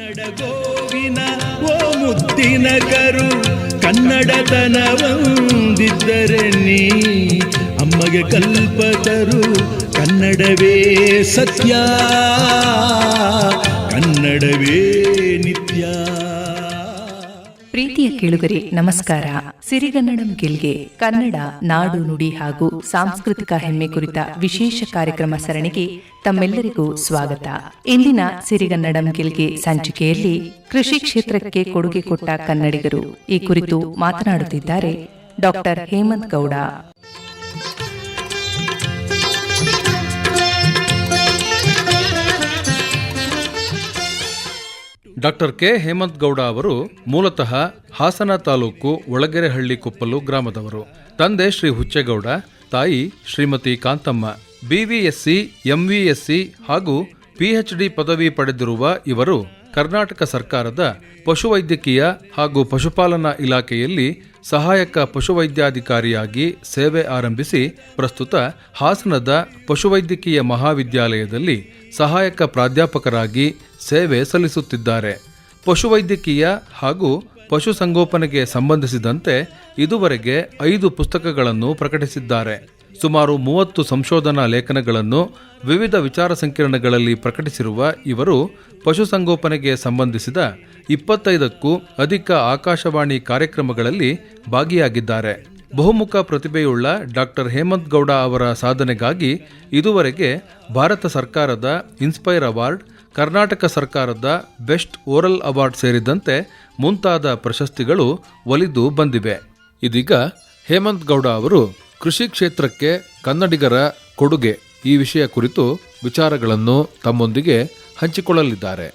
ಕನ್ನಡ ಗೋವಿನ ಓ ಮುದ್ದಿನ ಕರು ಕನ್ನಡತನವಂದಿದ್ದರೆ ನೀ ಅಮ್ಮಗೆ ಕಲ್ಪತರು ಕನ್ನಡವೇ ಸತ್ಯ ಕನ್ನಡವೇ ನಿತ್ಯ. ಪ್ರೀತಿಯ ಕೇಳುಗರೆ, ನಮಸ್ಕಾರ. ಸಿರಿಗನ್ನಡಂ ಗಿಲ್ಗೆ, ಕನ್ನಡ, ನಾಡು ನುಡಿ ಹಾಗೂ ಸಾಂಸ್ಕೃತಿಕ ಹೆಮ್ಮೆ ಕುರಿತ ವಿಶೇಷ ಕಾರ್ಯಕ್ರಮ ಸರಣಿಗೆ ತಮ್ಮೆಲ್ಲರಿಗೂ ಸ್ವಾಗತ. ಇಂದಿನ ಸಿರಿಗನ್ನಡಂ ಗಿಲ್ಗೆ ಸಂಚಿಕೆಯಲ್ಲಿ ಕೃಷಿ ಕ್ಷೇತ್ರಕ್ಕೆ ಕೊಡುಗೆ ಕೊಟ್ಟ ಕನ್ನಡಿಗರು ಈ ಕುರಿತು ಮಾತನಾಡುತ್ತಿದ್ದಾರೆ doctor Hemanth Gowda. Doctor K. Hemanth Gowda ಅವರು ಮೂಲತಃ ಹಾಸನ ತಾಲೂಕು ಒಳಗೆರೆಹಳ್ಳಿ ಕೊಪ್ಪಲು ಗ್ರಾಮದವರು. ತಂದೆ ಶ್ರೀ ಹುಚ್ಚೇಗೌಡ, ತಾಯಿ ಶ್ರೀಮತಿ ಕಾಂತಮ್ಮ ಬಿವಿಎಸ್ಸಿ ಎಂವಿಎಸ್ಸಿ ಹಾಗೂ ಪಿಎಚ್ಡಿ ಪದವಿ ಪಡೆದಿರುವ ಇವರು ಕರ್ನಾಟಕ ಸರ್ಕಾರದ ಪಶುವೈದ್ಯಕೀಯ ಹಾಗೂ ಪಶುಪಾಲನಾ ಇಲಾಖೆಯಲ್ಲಿ ಸಹಾಯಕ ಪಶುವೈದ್ಯಾಧಿಕಾರಿಯಾಗಿ ಸೇವೆ ಆರಂಭಿಸಿ ಪ್ರಸ್ತುತ ಹಾಸನದ ಪಶುವೈದ್ಯಕೀಯ ಮಹಾವಿದ್ಯಾಲಯದಲ್ಲಿ ಸಹಾಯಕ ಪ್ರಾಧ್ಯಾಪಕರಾಗಿ ಸೇವೆ ಸಲ್ಲಿಸುತ್ತಿದ್ದಾರೆ. ಪಶುವೈದ್ಯಕೀಯ ಹಾಗೂ ಪಶುಸಂಗೋಪನೆಗೆ ಸಂಬಂಧಿಸಿದಂತೆ ಇದುವರೆಗೆ ಐದು ಪುಸ್ತಕಗಳನ್ನು ಪ್ರಕಟಿಸಿದ್ದಾರೆ. ಸುಮಾರು ಮೂವತ್ತು ಸಂಶೋಧನಾ ಲೇಖನಗಳನ್ನು ವಿವಿಧ ವಿಚಾರ ಸಂಕಿರಣಗಳಲ್ಲಿ ಪ್ರಕಟಿಸಿರುವ ಇವರು ಪಶುಸಂಗೋಪನೆಗೆ ಸಂಬಂಧಿಸಿದ ಇಪ್ಪತ್ತೈದಕ್ಕೂ ಅಧಿಕ ಆಕಾಶವಾಣಿ ಕಾರ್ಯಕ್ರಮಗಳಲ್ಲಿ ಭಾಗಿಯಾಗಿದ್ದಾರೆ. ಬಹುಮುಖ ಪ್ರತಿಭೆಯುಳ್ಳ ಡಾಕ್ಟರ್ ಹೇಮಂತ್ ಗೌಡ ಅವರ ಸಾಧನೆಗಾಗಿ ಇದುವರೆಗೆ ಭಾರತ ಸರ್ಕಾರದ ಇನ್ಸ್ಪೈರ್ ಅವಾರ್ಡ್, ಕರ್ನಾಟಕ ಸರ್ಕಾರದ ಬೆಸ್ಟ್ ಓರಲ್ ಅವಾರ್ಡ್ ಸೇರಿದಂತೆ ಮುಂತಾದ ಪ್ರಶಸ್ತಿಗಳು ಒಲಿದು ಬಂದಿವೆ. ಇದೀಗ ಹೇಮಂತ್ ಗೌಡ ಅವರು ಕೃಷಿ ಕ್ಷೇತ್ರಕ್ಕೆ ಕನ್ನಡಿಗರ ಕೊಡುಗೆ ಈ ವಿಷಯ ಕುರಿತು ವಿಚಾರಗಳನ್ನು ತಮ್ಮೊಂದಿಗೆ ಹಂಚಿಕೊಳ್ಳಲಿದ್ದಾರೆ.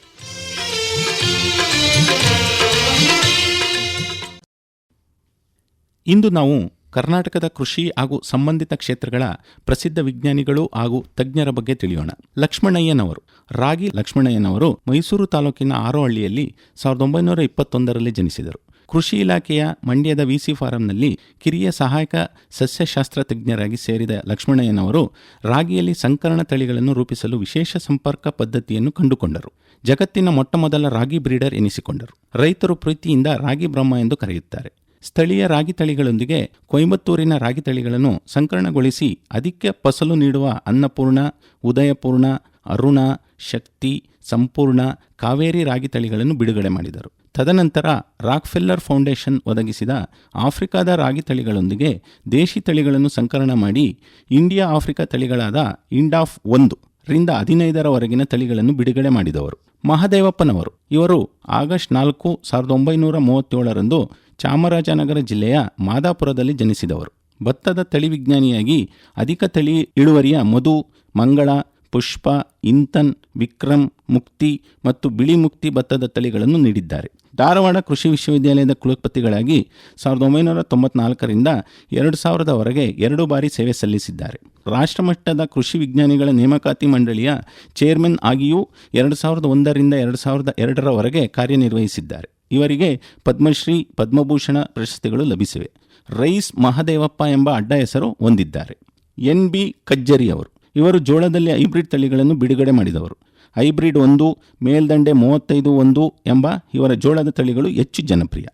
ಇಂದು ನಾವು ಕರ್ನಾಟಕದ ಕೃಷಿ ಹಾಗೂ ಸಂಬಂಧಿತ ಕ್ಷೇತ್ರಗಳ ಪ್ರಸಿದ್ಧ ವಿಜ್ಞಾನಿಗಳು ಹಾಗೂ ತಜ್ಞರ ಬಗ್ಗೆ ತಿಳಿಯೋಣ. ಲಕ್ಷ್ಮಣಯ್ಯನವರು, ರಾಗಿ ಲಕ್ಷ್ಮಣಯ್ಯನವರು ಮೈಸೂರು ತಾಲೂಕಿನ ಆರೋಹಳ್ಳಿಯಲ್ಲಿ ಸಾವಿರದ ಒಂಬೈನೂರ ಇಪ್ಪತ್ತೊಂದರಲ್ಲಿ ಜನಿಸಿದರು. ಕೃಷಿ ಇಲಾಖೆಯ ಮಂಡ್ಯದ ವಿಸಿ ಫಾರಂನಲ್ಲಿ ಕಿರಿಯ ಸಹಾಯಕ ಸಸ್ಯಶಾಸ್ತ್ರ ತಜ್ಞರಾಗಿ ಸೇರಿದ ಲಕ್ಷ್ಮಣಯ್ಯನವರು ರಾಗಿಯಲ್ಲಿ ಸಂಕರಣ ತಳಿಗಳನ್ನು ರೂಪಿಸಲು ವಿಶೇಷ ಸಂಪರ್ಕ ಪದ್ಧತಿಯನ್ನು ಕಂಡುಕೊಂಡರು. ಜಗತ್ತಿನ ಮೊಟ್ಟಮೊದಲ ರಾಗಿ ಬ್ರೀಡರ್ ಎನಿಸಿಕೊಂಡರು. ರೈತರು ಪ್ರೀತಿಯಿಂದ ರಾಗಿ ಬ್ರಹ್ಮ ಎಂದು ಕರೆಯುತ್ತಾರೆ. ಸ್ಥಳೀಯ ರಾಗಿ ತಳಿಗಳೊಂದಿಗೆ ಕೊಯಂಬತ್ತೂರಿನ ರಾಗಿ ತಳಿಗಳನ್ನು ಸಂಕರಣಗೊಳಿಸಿ ಅಧಿಕ ಫಸಲು ನೀಡುವ ಅನ್ನಪೂರ್ಣ, ಉದಯಪೂರ್ಣ, ಅರುಣ, ಶಕ್ತಿ ಸಂಪೂರ್ಣ ಕಾವೇರಿ ರಾಗಿ ತಳಿಗಳನ್ನು ಬಿಡುಗಡೆ ಮಾಡಿದರು. ತದನಂತರ ರಾಕ್ಫೆಲ್ಲರ್ ಫೌಂಡೇಶನ್ ಒದಗಿಸಿದ ಆಫ್ರಿಕಾದ ರಾಗಿ ತಳಿಗಳೊಂದಿಗೆ ದೇಶಿ ತಳಿಗಳನ್ನು ಸಂಕಲನ ಮಾಡಿ ಇಂಡಿಯಾ ಆಫ್ರಿಕಾ ತಳಿಗಳಾದ ಇಂಡಾಫ್ ಒಂದು ರಿಂದ ಹದಿನೈದರವರೆಗಿನ ತಳಿಗಳನ್ನು ಬಿಡುಗಡೆ ಮಾಡಿದವರು. ಮಹದೇವಪ್ಪನವರು. ಇವರು ಆಗಸ್ಟ್ ನಾಲ್ಕು ಸಾವಿರದ ಒಂಬೈನೂರ ಮೂವತ್ತೇಳರಂದು ಚಾಮರಾಜನಗರ ಜಿಲ್ಲೆಯ ಮಾದಾಪುರದಲ್ಲಿ ಜನಿಸಿದವರು. ಭತ್ತದ ತಳಿ ವಿಜ್ಞಾನಿಯಾಗಿ ಅಧಿಕ ತಳಿ ಇಳುವರಿಯ ಮಧು, ಮಂಗಳ ಪುಷ್ಪ ಇಂತನ್ ವಿಕ್ರಮ್ ಮುಕ್ತಿ ಮತ್ತು ಬಿಳಿ ಮುಕ್ತಿ ಭತ್ತದ ತಳಿಗಳನ್ನು ನೀಡಿದ್ದಾರೆ. ಧಾರವಾಡ ಕೃಷಿ ವಿಶ್ವವಿದ್ಯಾಲಯದ ಕುಲಪತಿಗಳಾಗಿ ಸಾವಿರದ ಒಂಬೈನೂರ ತೊಂಬತ್ನಾಲ್ಕರಿಂದ ಎರಡು ಸಾವಿರದವರೆಗೆ ಎರಡು ಬಾರಿ ಸೇವೆ ಸಲ್ಲಿಸಿದ್ದಾರೆ. ರಾಷ್ಟ್ರಮಟ್ಟದ ಕೃಷಿ ವಿಜ್ಞಾನಿಗಳ ನೇಮಕಾತಿ ಮಂಡಳಿಯ ಚೇರ್ಮನ್ ಆಗಿಯೂ ಎರಡು ಸಾವಿರದ ಒಂದರಿಂದ ಎರಡು ಸಾವಿರದ ಎರಡರವರೆಗೆ ಕಾರ್ಯನಿರ್ವಹಿಸಿದ್ದಾರೆ. ಇವರಿಗೆ ಪದ್ಮಶ್ರೀ, ಪದ್ಮಭೂಷಣ ಪ್ರಶಸ್ತಿಗಳು ಲಭಿಸಿವೆ. ರೈಸ್ ಮಹದೇವಪ್ಪ ಎಂಬ ಅಡ್ಡ ಹೆಸರು ಹೊಂದಿದ್ದಾರೆ. ಎನ್ ಬಿ ಕಜ್ಜರಿ ಅವರು ಇವರು ಜೋಳದಲ್ಲಿ ಹೈಬ್ರಿಡ್ ತಳಿಗಳನ್ನು ಬಿಡುಗಡೆ ಮಾಡಿದವರು. ಹೈಬ್ರಿಡ್ ಒಂದು, ಮೇಲ್ದಂಡೆ ಮೂವತ್ತೈದು ಒಂದು ಎಂಬ ಇವರ ಜೋಳದ ತಳಿಗಳು ಹೆಚ್ಚು ಜನಪ್ರಿಯ.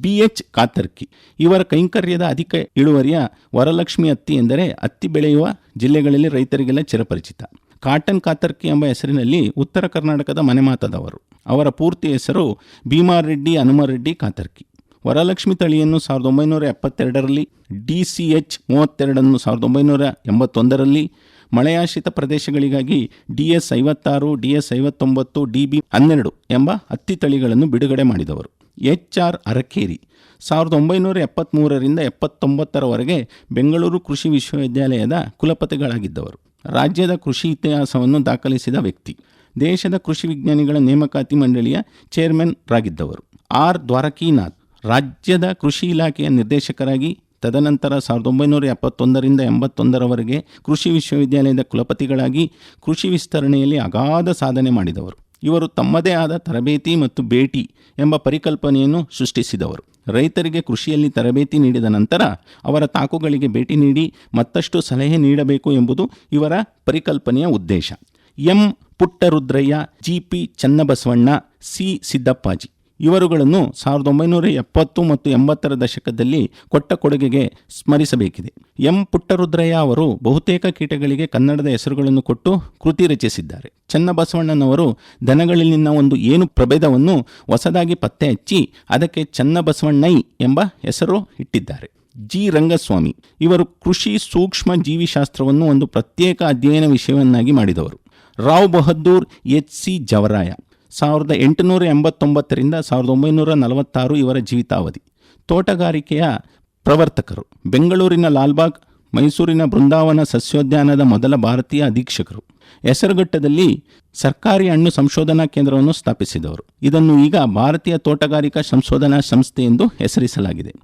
ಬಿ ಎಚ್ ಕಾತರ್ಕಿ, ಇವರ ಕೈಂಕರ್ಯದ ಅಧಿಕ ಇಳುವರಿಯ ವರಲಕ್ಷ್ಮಿ ಹತ್ತಿ ಎಂದರೆ ಹತ್ತಿ ಬೆಳೆಯುವ ಜಿಲ್ಲೆಗಳಲ್ಲಿ ರೈತರಿಗೆಲ್ಲ ಚಿರಪರಿಚಿತ. ಕಾಟನ್ ಕಾತರ್ಕಿ ಎಂಬ ಹೆಸರಿನಲ್ಲಿ ಉತ್ತರ ಕರ್ನಾಟಕದ ಮನೆಮಾತದವರು. ಅವರ ಪೂರ್ತಿ ಹೆಸರು ಭೀಮಾರೆಡ್ಡಿ ಹನುಮರೆಡ್ಡಿ ಕಾತರ್ಕಿ. ವರಲಕ್ಷ್ಮಿ ತಳಿಯನ್ನು ಸಾವಿರದ ಒಂಬೈನೂರ ಎಪ್ಪತ್ತೆರಡರಲ್ಲಿ ಡಿ ಸಿ ಎಚ್ ಮೂವತ್ತೆರಡನ್ನು ಸಾವಿರದ ಒಂಬೈನೂರ ಎಂಬತ್ತೊಂದರಲ್ಲಿ ಮಳೆಯಾಶ್ರಿತ ಪ್ರದೇಶಗಳಿಗಾಗಿ ಡಿ ಎಸ್ ಐವತ್ತಾರು, ಡಿ ಎಸ್ ಐವತ್ತೊಂಬತ್ತು, ಡಿ ಬಿ ಹನ್ನೆರಡು ಎಂಬ ಹತ್ತಿ ತಳಿಗಳನ್ನು ಬಿಡುಗಡೆ ಮಾಡಿದವರು. ಎಚ್ ಆರ್ ಅರಕೇರಿ ಸಾವಿರದ ಒಂಬೈನೂರ ಎಪ್ಪತ್ತ್ಮೂರರಿಂದ ಎಪ್ಪತ್ತೊಂಬತ್ತರವರೆಗೆ ಬೆಂಗಳೂರು ಕೃಷಿ ವಿಶ್ವವಿದ್ಯಾಲಯದ ಕುಲಪತಿಗಳಾಗಿದ್ದವರು. ರಾಜ್ಯದ ಕೃಷಿ ಇತಿಹಾಸವನ್ನು ದಾಖಲಿಸಿದ ವ್ಯಕ್ತಿ. ದೇಶದ ಕೃಷಿ ವಿಜ್ಞಾನಿಗಳ ನೇಮಕಾತಿ ಮಂಡಳಿಯ ಚೇರ್ಮನ್ ರಾಗಿದ್ದವರು. ಆರ್ ದ್ವಾರಕೀನಾಥ್, ರಾಜ್ಯದ ಕೃಷಿ ಇಲಾಖೆಯ ನಿರ್ದೇಶಕರಾಗಿ ತದನಂತರ ಸಾವಿರದ ಒಂಬೈನೂರ ಎಪ್ಪತ್ತೊಂದರಿಂದ ಎಂಬತ್ತೊಂದರವರೆಗೆ ಕೃಷಿ ವಿಶ್ವವಿದ್ಯಾಲಯದ ಕುಲಪತಿಗಳಾಗಿ ಕೃಷಿ ವಿಸ್ತರಣೆಯಲ್ಲಿ ಅಗಾಧ ಸಾಧನೆ ಮಾಡಿದವರು. ಇವರು ತಮ್ಮದೇ ಆದ ತರಬೇತಿ ಮತ್ತು ಭೇಟಿ ಎಂಬ ಪರಿಕಲ್ಪನೆಯನ್ನು ಸೃಷ್ಟಿಸಿದವರು. ರೈತರಿಗೆ ಕೃಷಿಯಲ್ಲಿ ತರಬೇತಿ ನೀಡಿದ ನಂತರ ಅವರ ತಾಕುಗಳಿಗೆ ಭೇಟಿ ನೀಡಿ ಮತ್ತಷ್ಟು ಸಲಹೆ ನೀಡಬೇಕು ಎಂಬುದು ಇವರ ಪರಿಕಲ್ಪನೆಯ ಉದ್ದೇಶ. M. Puttarudraiah, G. P. Channabasavanna, C. Siddappaji. ಇವರುಗಳನ್ನು ಸಾವಿರದ ಒಂಬೈನೂರ ಎಪ್ಪತ್ತು ಮತ್ತು ಎಂಬತ್ತರ ದಶಕದಲ್ಲಿ ಕೊಟ್ಟ ಕೊಡುಗೆಗೆ ಸ್ಮರಿಸಬೇಕಿದೆ. ಎಂ. ಪುಟ್ಟರುದ್ರಯ್ಯ ಅವರು ಬಹುತೇಕ ಕೀಟಗಳಿಗೆ ಕನ್ನಡದ ಹೆಸರುಗಳನ್ನು ಕೊಟ್ಟು ಕೃತಿ ರಚಿಸಿದ್ದಾರೆ. ಚನ್ನಬಸವಣ್ಣನವರು ದನಗಳಲ್ಲಿನ ಒಂದು ಏನು ಪ್ರಭೇದವನ್ನು ಹೊಸದಾಗಿ ಪತ್ತೆ ಹಚ್ಚಿ ಅದಕ್ಕೆ ಚನ್ನಬಸವಣ್ಣೈ ಎಂಬ ಹೆಸರು ಇಟ್ಟಿದ್ದಾರೆ. ಜಿ. ರಂಗಸ್ವಾಮಿ ಇವರು ಕೃಷಿ ಸೂಕ್ಷ್ಮ ಜೀವಿಶಾಸ್ತ್ರವನ್ನು ಒಂದು ಪ್ರತ್ಯೇಕ ಅಧ್ಯಯನ ವಿಷಯವನ್ನಾಗಿ ಮಾಡಿದವರು. ರಾವ್ ಬಹದ್ದೂರ್ ಎಚ್. ಸಿ. ಜವರಾಯ. ಸಾವಿರದ ಎಂಟುನೂರ ಎಂಬತ್ತೊಂಬತ್ತರಿಂದ ಸಾವಿರದ ಒಂಬೈನೂರ ನಲವತ್ತಾರು ಇವರ ಜೀವಿತಾವಧಿ. ತೋಟಗಾರಿಕೆಯ ಪ್ರವರ್ತಕರು, ಬೆಂಗಳೂರಿನ ಲಾಲ್ಬಾಗ್, ಮೈಸೂರಿನ ಬೃಂದಾವನ ಸಸ್ಯೋದ್ಯಾನದ ಮೊದಲ ಭಾರತೀಯ ಅಧೀಕ್ಷಕರು. ಹೆಸರುಘಟ್ಟದಲ್ಲಿ ಸರ್ಕಾರಿ ಹಣ್ಣು ಸಂಶೋಧನಾ ಕೇಂದ್ರವನ್ನು ಸ್ಥಾಪಿಸಿದವರು. ಇದನ್ನು ಈಗ ಭಾರತೀಯ ತೋಟಗಾರಿಕಾ ಸಂಶೋಧನಾ ಸಂಸ್ಥೆ ಎಂದು ಹೆಸರಿಸಲಾಗಿದೆ.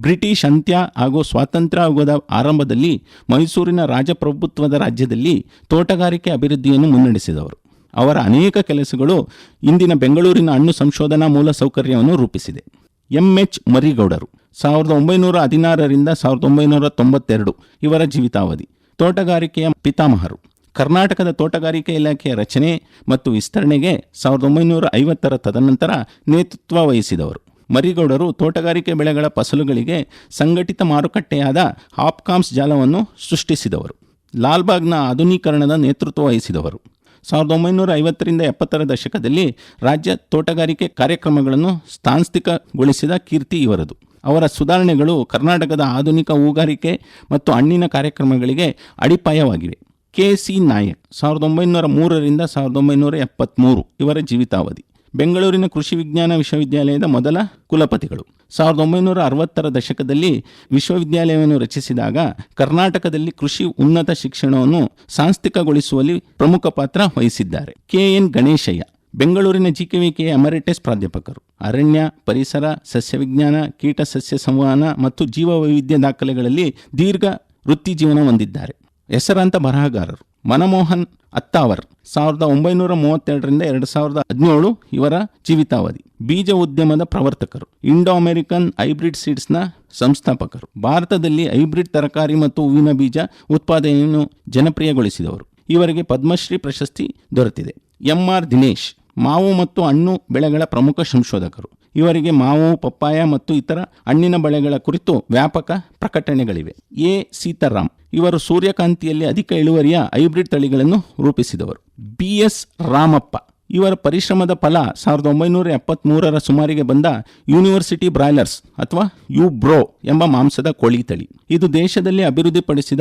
ಬ್ರಿಟಿಷ್ ಅಂತ್ಯ ಹಾಗೂ ಸ್ವಾತಂತ್ರ್ಯ ಯುಗದ ಆರಂಭದಲ್ಲಿ ಮೈಸೂರಿನ ರಾಜಪ್ರಭುತ್ವದ ರಾಜ್ಯದಲ್ಲಿ ತೋಟಗಾರಿಕೆ ಅಭಿವೃದ್ಧಿಯನ್ನು ಮುನ್ನಡೆಸಿದವರು. ಅವರ ಅನೇಕ ಕೆಲಸಗಳು ಇಂದಿನ ಬೆಂಗಳೂರಿನ ಹಣ್ಣು ಸಂಶೋಧನಾ ಮೂಲಸೌಕರ್ಯವನ್ನು ರೂಪಿಸಿದೆ. ಎಂ ಎಚ್ ಮರಿಗೌಡರು, ಸಾವಿರದ ಒಂಬೈನೂರ ಹದಿನಾರರಿಂದ ಸಾವಿರದ ಒಂಬೈನೂರ ತೊಂಬತ್ತೆರಡು ಇವರ ಜೀವಿತಾವಧಿ. ತೋಟಗಾರಿಕೆಯ ಪಿತಾಮಹರು, ಕರ್ನಾಟಕದ ತೋಟಗಾರಿಕೆ ಇಲಾಖೆಯ ರಚನೆ ಮತ್ತು ವಿಸ್ತರಣೆಗೆ ಸಾವಿರದ ಒಂಬೈನೂರ ಐವತ್ತರ ತದನಂತರ ನೇತೃತ್ವ ವಹಿಸಿದವರು. ಮರಿಗೌಡರು ತೋಟಗಾರಿಕೆ ಬೆಳೆಗಳ ಫಸಲುಗಳಿಗೆ ಸಂಘಟಿತ ಮಾರುಕಟ್ಟೆಯಾದ ಹಾಪ್ಕಾಮ್ಸ್ ಜಾಲವನ್ನು ಸೃಷ್ಟಿಸಿದವರು. ಲಾಲ್ಬಾಗ್ನ ಆಧುನೀಕರಣದ ನೇತೃತ್ವ ವಹಿಸಿದವರು. ಸಾವಿರದ ಒಂಬೈನೂರ ಐವತ್ತರಿಂದ ಎಪ್ಪತ್ತರ ದಶಕದಲ್ಲಿ ರಾಜ್ಯ ತೋಟಗಾರಿಕೆ ಕಾರ್ಯಕ್ರಮಗಳನ್ನು ಸ್ಥಾನಿಕಗೊಳಿಸಿದ ಕೀರ್ತಿ ಇವರದು. ಅವರ ಸುಧಾರಣೆಗಳು ಕರ್ನಾಟಕದ ಆಧುನಿಕ ಹೂಗಾರಿಕೆ ಮತ್ತು ಹಣ್ಣಿನ ಕಾರ್ಯಕ್ರಮಗಳಿಗೆ ಅಡಿಪಾಯವಾಗಿವೆ. ಕೆ ಸಿ ನಾಯಕ್, ಸಾವಿರದ ಒಂಬೈನೂರ ಮೂರರಿಂದ ಸಾವಿರದ ಒಂಬೈನೂರ ಎಪ್ಪತ್ತ್ಮೂರು ಇವರ ಜೀವಿತಾವಧಿ. ಬೆಂಗಳೂರಿನ ಕೃಷಿ ವಿಜ್ಞಾನ ವಿಶ್ವವಿದ್ಯಾಲಯದ ಮೊದಲ ಕುಲಪತಿಗಳು. ಸಾವಿರದ ಒಂಬೈನೂರ ಅರವತ್ತರ ದಶಕದಲ್ಲಿ ವಿಶ್ವವಿದ್ಯಾಲಯವನ್ನು ರಚಿಸಿದಾಗ ಕರ್ನಾಟಕದಲ್ಲಿ ಕೃಷಿ ಉನ್ನತ ಶಿಕ್ಷಣವನ್ನು ಸಾಂಸ್ಥಿಕಗೊಳಿಸುವಲ್ಲಿ ಪ್ರಮುಖ ಪಾತ್ರ ವಹಿಸಿದ್ದಾರೆ. ಕೆ. ಎನ್. ಗಣೇಶಯ್ಯ, ಬೆಂಗಳೂರಿನ ಜಿಕೆವಿಕೆಯ ಅಮರಿಟೆಸ್ ಪ್ರಾಧ್ಯಾಪಕರು. ಅರಣ್ಯ, ಪರಿಸರ ಸಸ್ಯವಿಜ್ಞಾನ ಕೀಟ ಸಸ್ಯ ಸಂವಹನ ಮತ್ತು ಜೀವ ವೈವಿಧ್ಯ ದಾಖಲೆಗಳಲ್ಲಿ ದೀರ್ಘ ವೃತ್ತಿ ಜೀವನ ಹೊಂದಿದ್ದಾರೆ. ಹೆಸರಾಂತ ಬರಹಗಾರರು ಮನಮೋಹನ್ ಅತ್ತಾವರ್. ಸಾವಿರದ ಒಂಬೈನೂರ ಮೂವತ್ತೆರಡರಿಂದ ಎರಡು ಸಾವಿರದ ಹದಿನೇಳು ಇವರ ಜೀವಿತಾವಧಿ. ಬೀಜ ಉದ್ಯಮದ ಪ್ರವರ್ತಕರು. ಇಂಡೋ ಅಮೆರಿಕನ್ ಹೈಬ್ರಿಡ್ ಸೀಡ್ಸ್ನ ಸಂಸ್ಥಾಪಕರು. ಭಾರತದಲ್ಲಿ ಹೈಬ್ರಿಡ್ ತರಕಾರಿ ಮತ್ತು ಹೂವಿನ ಬೀಜ ಉತ್ಪಾದನೆಯನ್ನು ಜನಪ್ರಿಯಗೊಳಿಸಿದವರು. ಇವರಿಗೆ ಪದ್ಮಶ್ರೀ ಪ್ರಶಸ್ತಿ ದೊರೆತಿದೆ. ಎಂ ಆರ್ ದಿನೇಶ್, ಮಾವು ಮತ್ತು ಹಣ್ಣು ಬೆಳೆಗಳ ಪ್ರಮುಖ ಸಂಶೋಧಕರು. ಇವರಿಗೆ ಮಾವು, ಪಪ್ಪಾಯ ಮತ್ತು ಇತರ ಹಣ್ಣಿನ ಬಳೆಗಳ ಕುರಿತು ವ್ಯಾಪಕ ಪ್ರಕಟಣೆಗಳಿವೆ. ಎ. ಸೀತಾರಾಮ್ ಇವರು ಸೂರ್ಯಕಾಂತಿಯಲ್ಲಿ ಅಧಿಕ ಇಳುವರಿಯ ಹೈಬ್ರಿಡ್ ತಳಿಗಳನ್ನು ರೂಪಿಸಿದವರು. ಬಿ. ಎಸ್. ರಾಮಪ್ಪ ಇವರ ಪರಿಶ್ರಮದ ಫಲ ಸಾವಿರದ ಒಂಬೈನೂರ ಎಪ್ಪತ್ತ್ಮೂರರ ಸುಮಾರಿಗೆ ಬಂದ ಯೂನಿವರ್ಸಿಟಿ ಬ್ರಾಯ್ಲರ್ಸ್ ಅಥವಾ ಯು ಬ್ರೋ ಎಂಬ ಮಾಂಸದ ಕೋಳಿ ತಳಿ. ಇದು ದೇಶದಲ್ಲಿ ಅಭಿವೃದ್ಧಿಪಡಿಸಿದ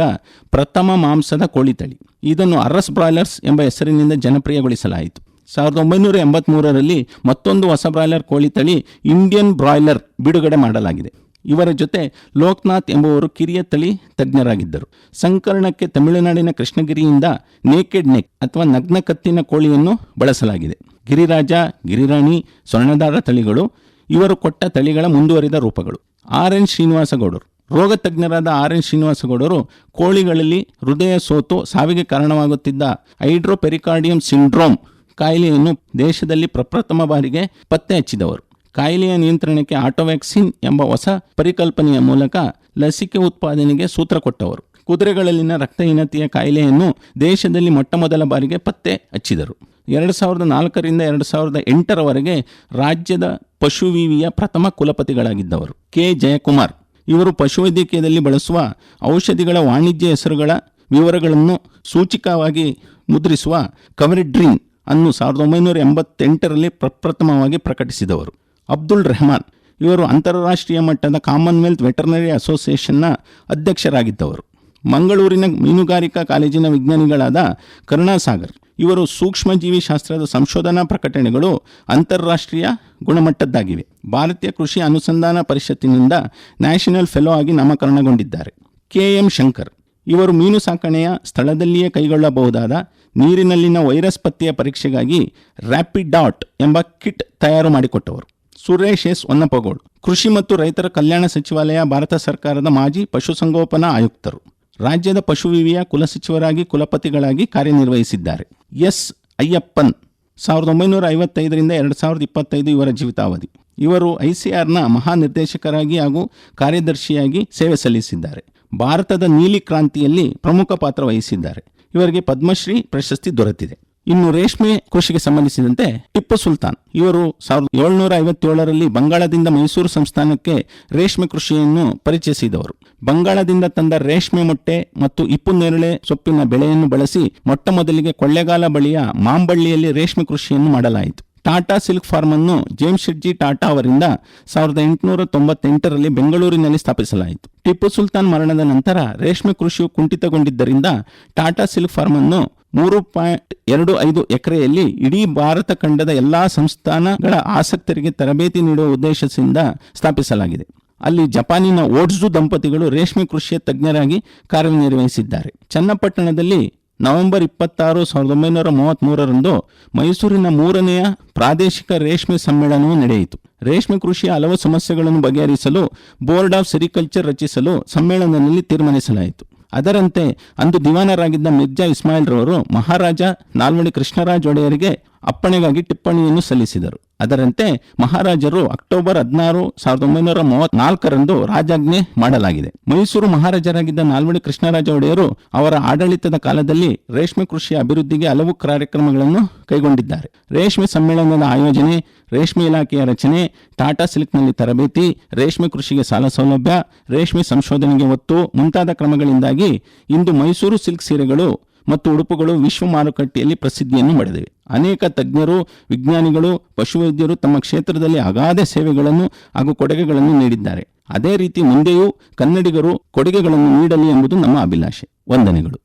ಪ್ರಥಮ ಮಾಂಸದ ಕೋಳಿ ತಳಿ. ಇದನ್ನು ಅರಸ್ ಬ್ರಾಯ್ಲರ್ಸ್ ಎಂಬ ಹೆಸರಿನಿಂದ ಜನಪ್ರಿಯಗೊಳಿಸಲಾಯಿತು. ಸಾವಿರದ ಒಂಬೈನೂರ ಎಂಬತ್ತ್ಮೂರರಲ್ಲಿ ಮತ್ತೊಂದು ಹೊಸ ಬ್ರಾಯ್ಲರ್ ಕೋಳಿ ತಳಿ ಇಂಡಿಯನ್ ಬ್ರಾಯ್ಲರ್ ಬಿಡುಗಡೆ ಮಾಡಲಾಗಿದೆ. ಇವರ ಜೊತೆ ಲೋಕನಾಥ್ ಎಂಬುವರು ಕಿರಿಯ ತಳಿ ತಜ್ಞರಾಗಿದ್ದರು. ಸಂಕರಣಕ್ಕೆ ತಮಿಳುನಾಡಿನ ಕೃಷ್ಣಗಿರಿಯಿಂದ ನೇಕೆಡ್ ನೆಕ್ ಅಥವಾ ನಗ್ನ ಕತ್ತಿನ ಕೋಳಿಯನ್ನು ಬಳಸಲಾಗಿದೆ. ಗಿರಿರಾಜ, ಗಿರಿರಾಣಿ, ಸ್ವರ್ಣದಾರ ತಳಿಗಳು ಇವರು ಕೊಟ್ಟ ತಳಿಗಳ ಮುಂದುವರಿದ ರೂಪಗಳು. ಆರ್ ಎನ್ ಶ್ರೀನಿವಾಸಗೌಡರು. ರೋಗ ತಜ್ಞರಾದ ಆರ್ ಎನ್ ಶ್ರೀನಿವಾಸಗೌಡರು ಕೋಳಿಗಳಲ್ಲಿ ಹೃದಯ ಸೋತು ಸಾವಿಗೆ ಕಾರಣವಾಗುತ್ತಿದ್ದ ಹೈಡ್ರೋಪೆರಿಕಾರ್ಡಿಯಂ ಸಿಂಡ್ರೋಮ್ ಕಾಯಿಲೆಯನ್ನು ದೇಶದಲ್ಲಿ ಪ್ರಪ್ರಥಮ ಬಾರಿಗೆ ಪತ್ತೆ ಹಚ್ಚಿದವರು. ಕಾಯಿಲೆಯ ನಿಯಂತ್ರಣಕ್ಕೆ ಆಟೋವ್ಯಾಕ್ಸಿನ್ ಎಂಬ ಹೊಸ ಪರಿಕಲ್ಪನೆಯ ಮೂಲಕ ಲಸಿಕೆ ಉತ್ಪಾದನೆಗೆ ಸೂತ್ರ ಕೊಟ್ಟವರು. ಕುದುರೆಗಳಲ್ಲಿನ ರಕ್ತಹೀನತೆಯ ಕಾಯಿಲೆಯನ್ನು ದೇಶದಲ್ಲಿ ಮೊಟ್ಟಮೊದಲ ಬಾರಿಗೆ ಪತ್ತೆ ಹಚ್ಚಿದರು. ಎರಡು ಸಾವಿರದ ನಾಲ್ಕರಿಂದ ಎರಡು ಸಾವಿರದ ಎಂಟರವರೆಗೆ ರಾಜ್ಯದ ಪಶುವಿವಿಯ ಪ್ರಥಮ ಕುಲಪತಿಗಳಾಗಿದ್ದವರು. ಕೆ. ಜಯಕುಮಾರ್. ಇವರು ಪಶುವೈದ್ಯಕೀಯದಲ್ಲಿ ಬಳಸುವ ಔಷಧಿಗಳ ವಾಣಿಜ್ಯ ಹೆಸರುಗಳ ವಿವರಗಳನ್ನು ಸೂಚಿಕವಾಗಿ ಮುದ್ರಿಸುವ ಕವರಿಡ್ರಿನ್ ಅನ್ನು ಸಾವಿರದ ಒಂಬೈನೂರ ಎಂಬತ್ತೆಂಟರಲ್ಲಿ ಪ್ರಪ್ರಥಮವಾಗಿ ಪ್ರಕಟಿಸಿದವರು. ಅಬ್ದುಲ್ ರೆಹಮಾನ್ ಇವರು ಅಂತಾರಾಷ್ಟ್ರೀಯ ಮಟ್ಟದ ಕಾಮನ್ವೆಲ್ತ್ ವೆಟರ್ನರಿ ಅಸೋಸಿಯೇಷನ್ನ ಅಧ್ಯಕ್ಷರಾಗಿದ್ದವರು. ಮಂಗಳೂರಿನ ಮೀನುಗಾರಿಕಾ ಕಾಲೇಜಿನ ವಿಜ್ಞಾನಿಗಳಾದ ಕರುಣಾಸಾಗರ್, ಇವರು ಸೂಕ್ಷ್ಮಜೀವಿ ಶಾಸ್ತ್ರದ ಸಂಶೋಧನಾ ಪ್ರಕಟಣೆಗಳು ಅಂತಾರಾಷ್ಟ್ರೀಯ ಗುಣಮಟ್ಟದ್ದಾಗಿವೆ. ಭಾರತೀಯ ಕೃಷಿ ಅನುಸಂಧಾನ ಪರಿಷತ್ತಿನಿಂದ ನ್ಯಾಷನಲ್ ಫೆಲೋ ಆಗಿ ನಾಮಕರಣಗೊಂಡಿದ್ದಾರೆ. ಕೆ ಎಂ ಶಂಕರ್ ಇವರು ಮೀನು ಸಾಕಣೆಯ ಸ್ಥಳದಲ್ಲಿಯೇ ಕೈಗೊಳ್ಳಬಹುದಾದ ನೀರಿನಲ್ಲಿನ ವೈರಸ್ ಪತ್ತೆಯ ಪರೀಕ್ಷೆಗಾಗಿ ರ್ಯಾಪಿಡ್ ಡಾಟ್ ಎಂಬ ಕಿಟ್ ತಯಾರು ಮಾಡಿಕೊಟ್ಟವರು. ಸುರೇಶ್ ಎಸ್ ಹೊನ್ನಪ್ಪಗೋಳು ಕೃಷಿ ಮತ್ತು ರೈತರ ಕಲ್ಯಾಣ ಸಚಿವಾಲಯ, ಭಾರತ ಸರ್ಕಾರದ ಮಾಜಿ ಪಶುಸಂಗೋಪನಾ ಆಯುಕ್ತರು, ರಾಜ್ಯದ ಪಶು ವಿವಿಯ ಕುಲಸಚಿವರಾಗಿ ಕುಲಪತಿಗಳಾಗಿ ಕಾರ್ಯನಿರ್ವಹಿಸಿದ್ದಾರೆ. ಎಸ್ ಅಯ್ಯಪ್ಪನ್, ಸಾವಿರದ ಒಂಬೈನೂರ ಐವತ್ತೈದರಿಂದ ಎರಡು ಸಾವಿರದ ಇಪ್ಪತ್ತೈದು ಇವರ ಜೀವಿತಾವಧಿ. ಇವರು ಐಸಿಆರ್ನ ಮಹಾನಿರ್ದೇಶಕರಾಗಿ ಹಾಗೂ ಕಾರ್ಯದರ್ಶಿಯಾಗಿ ಸೇವೆ ಸಲ್ಲಿಸಿದ್ದಾರೆ. ಭಾರತದ ನೀಲಿ ಕ್ರಾಂತಿಯಲ್ಲಿ ಪ್ರಮುಖ ಪಾತ್ರ ವಹಿಸಿದ್ದಾರೆ. ಇವರಿಗೆ ಪದ್ಮಶ್ರೀ ಪ್ರಶಸ್ತಿ ದೊರೆತಿದೆ. ಇನ್ನು ರೇಷ್ಮೆ ಕೃಷಿಗೆ ಸಂಬಂಧಿಸಿದಂತೆ ಟಿಪ್ಪು ಸುಲ್ತಾನ್. ಇವರು ಸಾವಿರದ ಏಳ್ನೂರ ಐವತ್ತೇಳರಲ್ಲಿ ಬಂಗಾಳದಿಂದ ಮೈಸೂರು ಸಂಸ್ಥಾನಕ್ಕೆ ರೇಷ್ಮೆ ಕೃಷಿಯನ್ನು ಪರಿಚಯಿಸಿದವರು. ಬಂಗಾಳದಿಂದ ತಂದ ರೇಷ್ಮೆ ಮೊಟ್ಟೆ ಮತ್ತು ಇಪ್ಪು ನೇರಳೆ ಸೊಪ್ಪಿನ ಬೆಳೆಯನ್ನು ಬಳಸಿ ಮೊಟ್ಟ ಮೊದಲಿಗೆ ಕೊಳ್ಳೆಗಾಲ ಬಳಿಯ ಮಾಂಬಳ್ಳಿಯಲ್ಲಿ ರೇಷ್ಮೆ ಕೃಷಿಯನ್ನು ಮಾಡಲಾಯಿತು. ಟಾಟಾ ಸಿಲ್ಕ್ ಫಾರ್ಮ್ ಅನ್ನು ಜೇಮ್ ಶೆಟ್ಜಿ ಟಾಟಾ ಅವರಿಂದ ಸಾವಿರದ ಎಂಟುನೂರ ತೊಂಬತ್ತೆಂಟರಲ್ಲಿ ಬೆಂಗಳೂರಿನಲ್ಲಿ ಸ್ಥಾಪಿಸಲಾಯಿತು. ಟಿಪ್ಪು ಸುಲ್ತಾನ್ ಮರಣದ ನಂತರ ರೇಷ್ಮೆ ಕೃಷಿಯು ಕುಂಠಿತಗೊಂಡಿದ್ದರಿಂದ ಟಾಟಾ ಸಿಲ್ಕ್ ಫಾರ್ಮ್ ಅನ್ನು ಮೂರು ಪಾಯಿಂಟ್ ಎರಡು ಐದು ಎಕರೆಯಲ್ಲಿ ಇಡೀ ಭಾರತ ಖಂಡದ ಎಲ್ಲಾ ಸಂಸ್ಥಾನಗಳ ಆಸಕ್ತರಿಗೆ ತರಬೇತಿ ನೀಡುವ ಉದ್ದೇಶದಿಂದ ಸ್ಥಾಪಿಸಲಾಗಿದೆ. ಅಲ್ಲಿ ಜಪಾನಿನ ಓಡ್ಜು ದಂಪತಿಗಳು ರೇಷ್ಮೆ ಕೃಷಿಯ ತಜ್ಞರಾಗಿ ಕಾರ್ಯನಿರ್ವಹಿಸಿದ್ದಾರೆ. ಚನ್ನಪಟ್ಟಣದಲ್ಲಿ ನವೆಂಬರ್ ಇಪ್ಪತ್ತಾರು ಸಾವಿರದ ಒಂಬೈನೂರ ಮೂವತ್ತ್ಮೂರರಂದು ಮೈಸೂರಿನ ಮೂರನೆಯ ಪ್ರಾದೇಶಿಕ ರೇಷ್ಮೆ ಸಮ್ಮೇಳನವು ನಡೆಯಿತು. ರೇಷ್ಮೆ ಕೃಷಿಯ ಹಲವು ಸಮಸ್ಯೆಗಳನ್ನು ಬಗೆಹರಿಸಲು ಬೋರ್ಡ್ ಆಫ್ ಸೆರಿಕಲ್ಚರ್ ರಚಿಸಲು ಸಮ್ಮೇಳನದಲ್ಲಿ ತೀರ್ಮಾನಿಸಲಾಯಿತು. ಅದರಂತೆ ಅಂದು ದಿವಾನರಾಗಿದ್ದ ಮಿರ್ಜಾ ಇಸ್ಮಾಯಿಲ್ ರವರು ಮಹಾರಾಜ ನಾಲ್ವಡಿ ಕೃಷ್ಣರಾಜ್ ಒಡೆಯರಿಗೆ ಅಪ್ಪಣೆಗಾಗಿ ಟಿಪ್ಪಣಿಯನ್ನು ಸಲ್ಲಿಸಿದರು. ಅದರಂತೆ ಮಹಾರಾಜರು ಅಕ್ಟೋಬರ್ ಹದಿನಾರು, ಸಾವಿರದ ಒಂಬೈನೂರ ಮೂವತ್ನಾಲ್ಕರಂದು ರಾಜಾಜ್ಞೆ ಮಾಡಲಾಗಿದೆ. ಮೈಸೂರು ಮಹಾರಾಜರಾಗಿದ್ದ ನಾಲ್ವಡಿ ಕೃಷ್ಣರಾಜ ಒಡೆಯರು ಅವರ ಆಡಳಿತದ ಕಾಲದಲ್ಲಿ ರೇಷ್ಮೆ ಕೃಷಿಯ ಅಭಿವೃದ್ಧಿಗೆ ಹಲವು ಕಾರ್ಯಕ್ರಮಗಳನ್ನು ಕೈಗೊಂಡಿದ್ದಾರೆ. ರೇಷ್ಮೆ ಸಮ್ಮೇಳನದ ಆಯೋಜನೆ, ರೇಷ್ಮೆ ಇಲಾಖೆಯ ರಚನೆ, ಟಾಟಾ ಸಿಲ್ಕ್ನಲ್ಲಿ ತರಬೇತಿ, ರೇಷ್ಮೆ ಕೃಷಿಗೆ ಸಾಲ ಸೌಲಭ್ಯ, ರೇಷ್ಮೆ ಸಂಶೋಧನೆಗೆ ಒತ್ತು ಮುಂತಾದ ಕ್ರಮಗಳಿಂದಾಗಿ ಇಂದು ಮೈಸೂರು ಸಿಲ್ಕ್ ಸೀರೆಗಳು ಮತ್ತು ಉಡುಪುಗಳು ವಿಶ್ವ ಮಾರುಕಟ್ಟೆಯಲ್ಲಿ ಪ್ರಸಿದ್ಧಿಯನ್ನು ಪಡೆದಿವೆ. ಅನೇಕ ತಜ್ಞರು, ವಿಜ್ಞಾನಿಗಳು, ಪಶುವೈದ್ಯರು ತಮ್ಮ ಕ್ಷೇತ್ರದಲ್ಲಿ ಅಗಾಧ ಸೇವೆಗಳನ್ನು ಹಾಗೂ ಕೊಡುಗೆಗಳನ್ನು ನೀಡಿದ್ದಾರೆ. ಅದೇ ರೀತಿ ಮುಂದೆಯೂ ಕನ್ನಡಿಗರು ಕೊಡುಗೆಗಳನ್ನು ನೀಡಲಿ ಎಂಬುದು ನಮ್ಮ ಅಭಿಲಾಷೆ. ವಂದನೆಗಳು.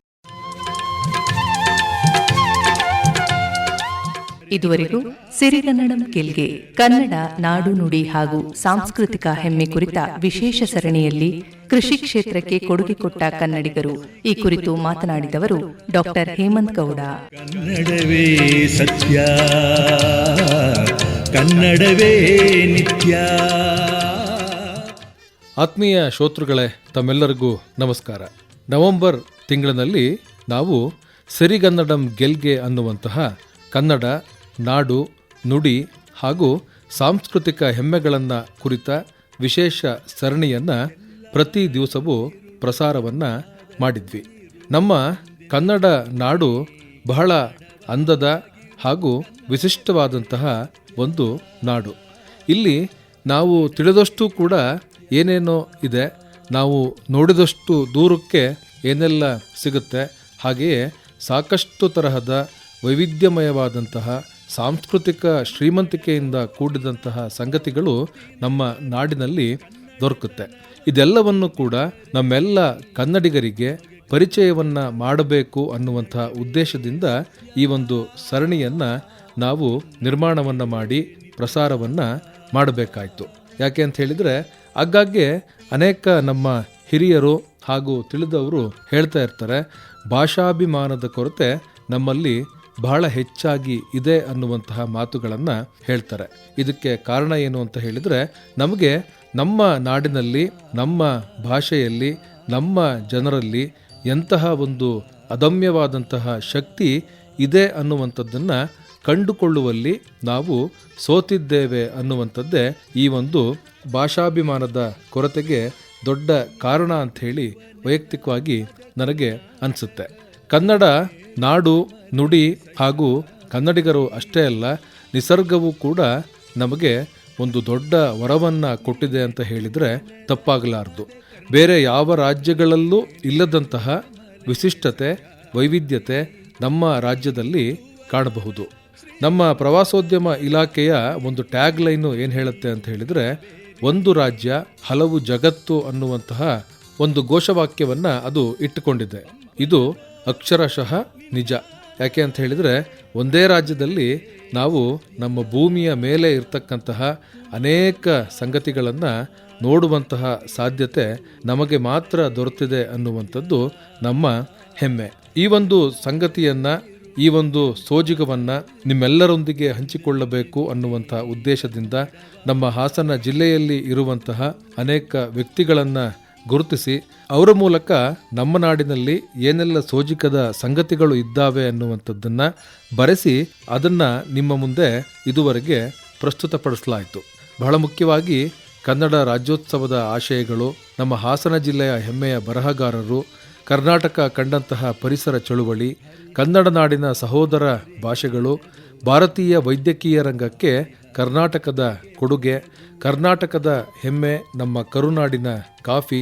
ಇದುವರೆಗೂ ಸಿರಿಗನ್ನಡಂ ಗೆಲ್ಗೆ ಕನ್ನಡ ನಾಡು ನುಡಿ ಹಾಗೂ ಸಾಂಸ್ಕೃತಿಕ ಹೆಮ್ಮೆ ಕುರಿತ ವಿಶೇಷ ಸರಣಿಯಲ್ಲಿ ಕೃಷಿ ಕ್ಷೇತ್ರಕ್ಕೆ ಕೊಡುಗೆ ಕೊಟ್ಟ ಕನ್ನಡಿಗರು. ಈ ಕುರಿತು ಮಾತನಾಡಿದವರು ಡಾಕ್ಟರ್ ಹೇಮಂತ್ ಗೌಡ. ಕನ್ನಡವೇ ಸತ್ಯ ಕನ್ನಡವೇ ನಿತ್ಯ. ಆತ್ಮೀಯ ಶ್ರೋತೃಗಳೇ ತಮ್ಮೆಲ್ಲರಿಗೂ ನಮಸ್ಕಾರ. ನವೆಂಬರ್ ತಿಂಗಳಿನಲ್ಲಿ ನಾವು ಸಿರಿಗನ್ನಡಂ ಗೆಲ್ಗೆ ಅನ್ನುವಂತಹ ಕನ್ನಡ ನಾಡು, ನುಡಿ ಹಾಗೂ ಸಾಂಸ್ಕೃತಿಕ ಹೆಮ್ಮೆಗಳನ್ನು ಕುರಿತ ವಿಶೇಷ ಸರಣಿಯನ್ನು ಪ್ರತಿ ದಿವಸವೂ ಪ್ರಸಾರವನ್ನು ಮಾಡಿದ್ವಿ. ನಮ್ಮ ಕನ್ನಡ ನಾಡು ಬಹಳ ಅಂದದ ಹಾಗೂ ವಿಶಿಷ್ಟವಾದಂತಹ ಒಂದು ನಾಡು. ಇಲ್ಲಿ ನಾವು ತಿಳಿದಷ್ಟು ಕೂಡ ಏನೇನೋ ಇದೆ, ನಾವು ನೋಡಿದಷ್ಟು ದೂರಕ್ಕೆ ಏನೆಲ್ಲ ಸಿಗುತ್ತೆ, ಹಾಗೆಯೇ ಸಾಕಷ್ಟು ತರಹದ ವೈವಿಧ್ಯಮಯವಾದಂತಹ ಸಾಂಸ್ಕೃತಿಕ ಶ್ರೀಮಂತಿಕೆಯಿಂದ ಕೂಡಿದಂತಹ ಸಂಗತಿಗಳು ನಮ್ಮ ನಾಡಿನಲ್ಲಿ ದೊರಕುತ್ತೆ. ಇದೆಲ್ಲವನ್ನು ಕೂಡ ನಮ್ಮೆಲ್ಲ ಕನ್ನಡಿಗರಿಗೆ ಪರಿಚಯವನ್ನು ಮಾಡಬೇಕು ಅನ್ನುವಂತಹ ಉದ್ದೇಶದಿಂದ ಈ ಒಂದು ಸರಣಿಯನ್ನು ನಾವು ನಿರ್ಮಾಣವನ್ನು ಮಾಡಿ ಪ್ರಸಾರವನ್ನು ಮಾಡಬೇಕಾಯಿತು. ಯಾಕೆ ಅಂತ ಹೇಳಿದರೆ, ಆಗಾಗ್ಗೆ ಅನೇಕ ನಮ್ಮ ಹಿರಿಯರು ಹಾಗೂ ತಿಳಿದವರು ಹೇಳ್ತಾ ಇರ್ತಾರೆ, ಭಾಷಾಭಿಮಾನದ ಕೊರತೆ ನಮ್ಮಲ್ಲಿ ಬಹಳ ಹೆಚ್ಚಾಗಿ ಇದೆ ಅನ್ನುವಂತಹ ಮಾತುಗಳನ್ನು ಹೇಳ್ತಾರೆ. ಇದಕ್ಕೆ ಕಾರಣ ಏನು ಅಂತ ಹೇಳಿದರೆ, ನಮಗೆ ನಮ್ಮ ನಾಡಿನಲ್ಲಿ, ನಮ್ಮ ಭಾಷೆಯಲ್ಲಿ, ನಮ್ಮ ಜನರಲ್ಲಿ ಎಂತಹ ಒಂದು ಅದಮ್ಯವಾದಂತಹ ಶಕ್ತಿ ಇದೆ ಅನ್ನುವಂಥದ್ದನ್ನು ಕಂಡುಕೊಳ್ಳುವಲ್ಲಿ ನಾವು ಸೋತಿದ್ದೇವೆ ಅನ್ನುವಂಥದ್ದೇ ಈ ಒಂದು ಭಾಷಾಭಿಮಾನದ ಕೊರತೆಗೆ ದೊಡ್ಡ ಕಾರಣ ಅಂತ ಹೇಳಿ ವೈಯಕ್ತಿಕವಾಗಿ ನನಗೆ ಅನಿಸುತ್ತೆ. ಕನ್ನಡ ನಾಡು, ನುಡಿ ಹಾಗೂ ಕನ್ನಡಿಗರು ಅಷ್ಟೇ ಅಲ್ಲ, ನಿಸರ್ಗವು ಕೂಡ ನಮಗೆ ಒಂದು ದೊಡ್ಡ ವರವನ್ನು ಕೊಟ್ಟಿದೆ ಅಂತ ಹೇಳಿದರೆ ತಪ್ಪಾಗಲಾರದು. ಬೇರೆ ಯಾವ ರಾಜ್ಯಗಳಲ್ಲೂ ಇಲ್ಲದಂತಹ ವಿಶಿಷ್ಟತೆ, ವೈವಿಧ್ಯತೆ ನಮ್ಮ ರಾಜ್ಯದಲ್ಲಿ ಕಾಣಬಹುದು. ನಮ್ಮ ಪ್ರವಾಸೋದ್ಯಮ ಇಲಾಖೆಯ ಒಂದು ಟ್ಯಾಗ್ ಲೈನು ಏನು ಹೇಳುತ್ತೆ ಅಂತ ಹೇಳಿದರೆ, ಒಂದು ರಾಜ್ಯ, ಹಲವು ಜಗತ್ತು ಅನ್ನುವಂತಹ ಒಂದು ಘೋಷವಾಕ್ಯವನ್ನು ಅದು ಇಟ್ಟುಕೊಂಡಿದೆ. ಇದು ಅಕ್ಷರಶಃ ನಿಜ. ಯಾಕೆ ಅಂತ ಹೇಳಿದರೆ, ಒಂದೇ ರಾಜ್ಯದಲ್ಲಿ ನಾವು ನಮ್ಮ ಭೂಮಿಯ ಮೇಲೆ ಇರ್ತಕ್ಕಂತಹ ಅನೇಕ ಸಂಗತಿಗಳನ್ನು ನೋಡುವಂತಹ ಸಾಧ್ಯತೆ ನಮಗೆ ಮಾತ್ರ ದೊರೆತಿದೆ ಅನ್ನುವಂಥದ್ದು ನಮ್ಮ ಹೆಮ್ಮೆ. ಈ ಒಂದು ಸಂಗತಿಯನ್ನು, ಈ ಒಂದು ಸೋಜಿಗವನ್ನು ನಿಮ್ಮೆಲ್ಲರೊಂದಿಗೆ ಹಂಚಿಕೊಳ್ಳಬೇಕು ಅನ್ನುವಂಥ ಉದ್ದೇಶದಿಂದ ನಮ್ಮ ಹಾಸನ ಜಿಲ್ಲೆಯಲ್ಲಿ ಇರುವಂತಹ ಅನೇಕ ವ್ಯಕ್ತಿಗಳನ್ನ ಗುರುತಿಸಿ, ಅವರ ಮೂಲಕ ನಮ್ಮ ನಾಡಿನಲ್ಲಿ ಏನೆಲ್ಲ ಸೋಜಿಕದ ಸಂಗತಿಗಳು ಇದ್ದಾವೆ ಅನ್ನುವಂಥದ್ದನ್ನು ಬರೆಸಿ, ಅದನ್ನು ನಿಮ್ಮ ಮುಂದೆ ಇದುವರೆಗೆ ಪ್ರಸ್ತುತಪಡಿಸಲಾಯಿತು. ಬಹಳ ಮುಖ್ಯವಾಗಿ ಕನ್ನಡ ರಾಜ್ಯೋತ್ಸವದ ಆಶಯಗಳು, ನಮ್ಮ ಹಾಸನ ಜಿಲ್ಲೆಯ ಹೆಮ್ಮೆಯ ಬರಹಗಾರರು, ಕರ್ನಾಟಕ ಕಂಡಂತಹ ಪರಿಸರ ಚಳುವಳಿ, ಕನ್ನಡ ನಾಡಿನ ಸಹೋದರ ಭಾಷೆಗಳು, ಭಾರತೀಯ ವೈದ್ಯಕೀಯ ರಂಗಕ್ಕೆ ಕರ್ನಾಟಕದ ಕೊಡುಗೆ ಕರ್ನಾಟಕದ ಹೆಮ್ಮೆ, ನಮ್ಮ ಕರುನಾಡಿನ ಕಾಫಿ,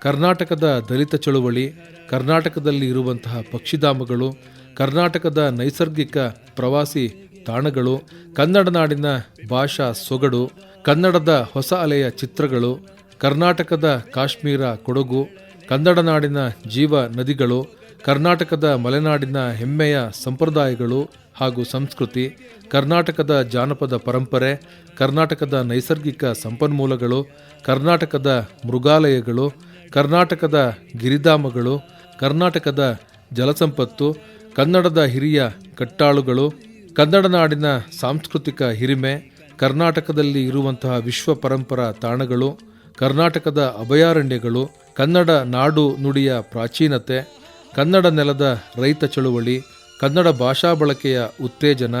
ಕರ್ನಾಟಕದ ದಲಿತ ಚಳುವಳಿ, ಕರ್ನಾಟಕದಲ್ಲಿ ಇರುವಂತಹ ಪಕ್ಷಿಧಾಮಗಳು, ಕರ್ನಾಟಕದ ನೈಸರ್ಗಿಕ ಪ್ರವಾಸಿ ತಾಣಗಳು, ಕನ್ನಡ ನಾಡಿನ ಭಾಷಾ ಸೊಗಡು, ಕನ್ನಡದ ಹೊಸ ಅಲೆಯ ಚಿತ್ರಗಳು, ಕರ್ನಾಟಕದ ಕಾಶ್ಮೀರ ಕೊಡಗು, ಕನ್ನಡ ನಾಡಿನ ಜೀವ ನದಿಗಳು, ಕರ್ನಾಟಕದ ಮಲೆನಾಡಿನ ಹೆಮ್ಮೆಯ ಸಂಪ್ರದಾಯಗಳು ಹಾಗೂ ಸಂಸ್ಕೃತಿ, ಕರ್ನಾಟಕದ ಜಾನಪದ ಪರಂಪರೆ, ಕರ್ನಾಟಕದ ನೈಸರ್ಗಿಕ ಸಂಪನ್ಮೂಲಗಳು, ಕರ್ನಾಟಕದ ಮೃಗಾಲಯಗಳು, ಕರ್ನಾಟಕದ ಗಿರಿಧಾಮಗಳು, ಕರ್ನಾಟಕದ ಜಲಸಂಪತ್ತು, ಕನ್ನಡದ ಹಿರಿಯ ಕಟ್ಟಾಳುಗಳು, ಕನ್ನಡ ನಾಡಿನ ಸಾಂಸ್ಕೃತಿಕ ಹಿರಿಮೆ, ಕರ್ನಾಟಕದಲ್ಲಿ ಇರುವಂತಹ ವಿಶ್ವ ಪರಂಪರಾ ತಾಣಗಳು, ಕರ್ನಾಟಕದ ಅಭಯಾರಣ್ಯಗಳು, ಕನ್ನಡ ನಾಡು ನುಡಿಯ ಪ್ರಾಚೀನತೆ, ಕನ್ನಡ ನೆಲದ ರೈತ ಚಳುವಳಿ ಕನ್ನಡ ಭಾಷಾ ಬಳಕೆಯ ಉತ್ತೇಜನ,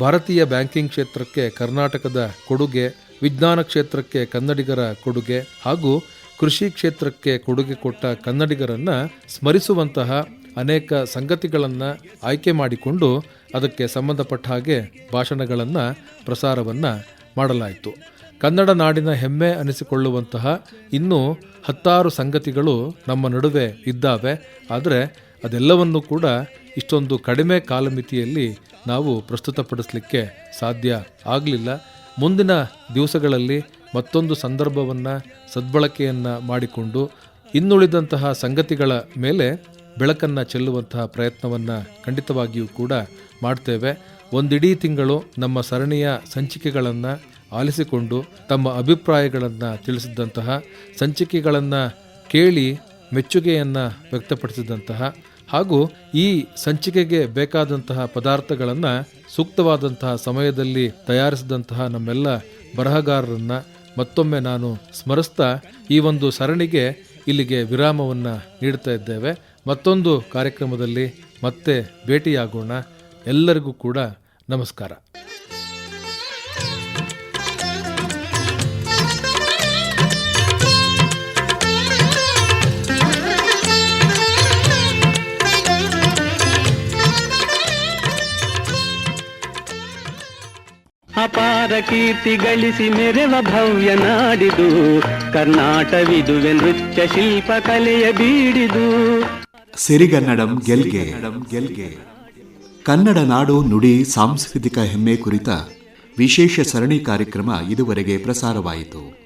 ಭಾರತೀಯ ಬ್ಯಾಂಕಿಂಗ್ ಕ್ಷೇತ್ರಕ್ಕೆ ಕರ್ನಾಟಕದ ಕೊಡುಗೆ, ವಿಜ್ಞಾನ ಕ್ಷೇತ್ರಕ್ಕೆ ಕನ್ನಡಿಗರ ಕೊಡುಗೆ ಹಾಗೂ ಕೃಷಿ ಕ್ಷೇತ್ರಕ್ಕೆ ಕೊಡುಗೆ ಕೊಟ್ಟ ಕನ್ನಡಿಗರನ್ನು ಸ್ಮರಿಸುವಂತಹ ಅನೇಕ ಸಂಗತಿಗಳನ್ನು ಆಯ್ಕೆ ಮಾಡಿಕೊಂಡು ಅದಕ್ಕೆ ಸಂಬಂಧಪಟ್ಟ ಹಾಗೆ ಭಾಷಣಗಳನ್ನು, ಪ್ರಸಾರವನ್ನು ಮಾಡಲಾಯಿತು. ಕನ್ನಡ ನಾಡಿನ ಹೆಮ್ಮೆ ಅನಿಸಿಕೊಳ್ಳುವಂತಹ ಇನ್ನೂ ಹತ್ತಾರು ಸಂಗತಿಗಳು ನಮ್ಮ ನಡುವೆ ಇದ್ದಾವೆ. ಆದರೆ ಅದೆಲ್ಲವನ್ನು ಕೂಡ ಇಷ್ಟೊಂದು ಕಡಿಮೆ ಕಾಲಮಿತಿಯಲ್ಲಿ ನಾವು ಪ್ರಸ್ತುತಪಡಿಸಲಿಕ್ಕೆ ಸಾಧ್ಯ ಆಗಲಿಲ್ಲ. ಮುಂದಿನ ದಿವಸಗಳಲ್ಲಿ ಮತ್ತೊಂದು ಸಂದರ್ಭವನ್ನು ಸದ್ಬಳಕೆಯನ್ನು ಮಾಡಿಕೊಂಡು ಇನ್ನುಳಿದಂತಹ ಸಂಗತಿಗಳ ಮೇಲೆ ಬೆಳಕನ್ನು ಚೆಲ್ಲುವಂತಹ ಪ್ರಯತ್ನವನ್ನು ಖಂಡಿತವಾಗಿಯೂ ಕೂಡ ಮಾಡ್ತೇವೆ. ಒಂದಿಡೀ ತಿಂಗಳು ನಮ್ಮ ಸರಣಿಯ ಸಂಚಿಕೆಗಳನ್ನು ಆಲಿಸಿಕೊಂಡು ತಮ್ಮ ಅಭಿಪ್ರಾಯಗಳನ್ನು ತಿಳಿಸಿದಂತಹ, ಸಂಚಿಕೆಗಳನ್ನು ಕೇಳಿ ಮೆಚ್ಚುಗೆಯನ್ನು ವ್ಯಕ್ತಪಡಿಸಿದಂತಹ ಹಾಗೂ ಈ ಸಂಚಿಕೆಗೆ ಬೇಕಾದಂತಹ ಪದಾರ್ಥಗಳನ್ನು ಸೂಕ್ತವಾದಂತಹ ಸಮಯದಲ್ಲಿ ತಯಾರಿಸಿದಂತಹ ನಮ್ಮೆಲ್ಲ ಬರಹಗಾರರನ್ನು ಮತ್ತೊಮ್ಮೆ ನಾನು ಸ್ಮರಿಸ್ತಾ ಈ ಒಂದು ಸರಣಿಗೆ ಇಲ್ಲಿಗೆ ವಿರಾಮವನ್ನು ನೀಡ್ತಾ ಇದ್ದೇವೆ. ಮತ್ತೊಂದು ಕಾರ್ಯಕ್ರಮದಲ್ಲಿ ಮತ್ತೆ ಭೇಟಿಯಾಗೋಣ. ಎಲ್ಲರಿಗೂ ಕೂಡ ನಮಸ್ಕಾರ. ಅಪಾರ ಕೀರ್ತಿ ಗಳಿಸಿ ಮೆರೆವ ಭವ್ಯ ನಾಡಿದು. ಕರ್ನಾಟವಿದುವೆ ನೃತ್ಯ ಶಿಲ್ಪ ಕಲೆಯ ಬೀಡಿದು. ಸಿರಿಗನ್ನಡಂ ಗೆಲ್ಗೆ ಗೆಲ್ಗೆ. ಕನ್ನಡ ನಾಡು ನುಡಿ ಸಾಂಸ್ಕೃತಿಕ ಹೆಮ್ಮೆ ಕುರಿತ ವಿಶೇಷ ಸರಣಿ ಕಾರ್ಯಕ್ರಮ ಇದುವರೆಗೆ ಪ್ರಸಾರವಾಯಿತು.